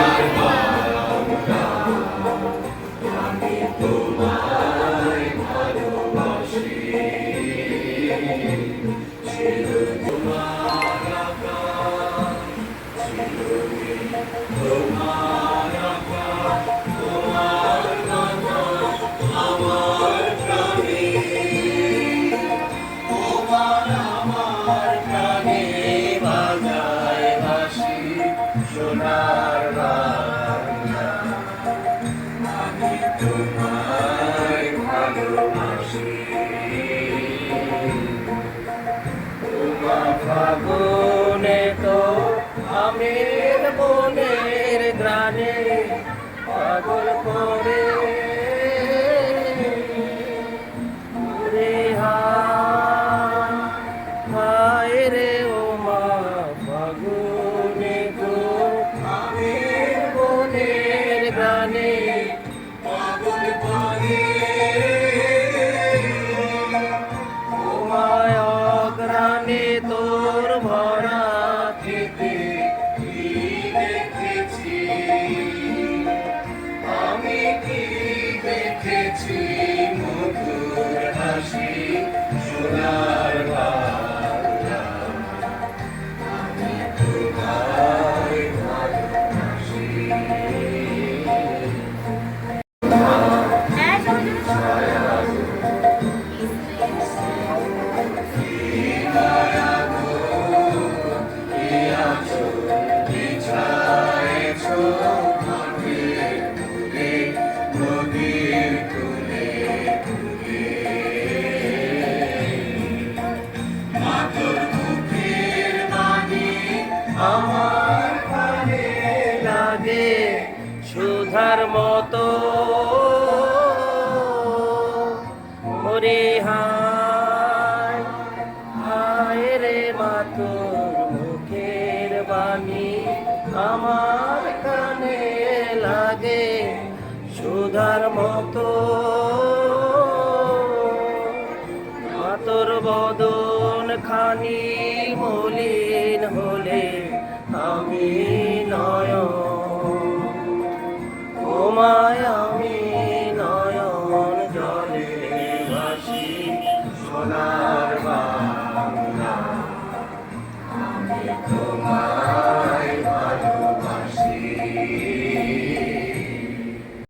Salvador. আমের বনের গ্রানে পাগল করে। রে ও মা ফাগুনে তো আমার কানে লাগে সুধার মতো। মরে হায় হায় রে মাতর মুখের বাণী আমার কানে লাগে সুধার মতো। মাতর বদন খানি মলিন হলে আমি নয় তোমায় আমি নয়ন জলে ভাসি সোনা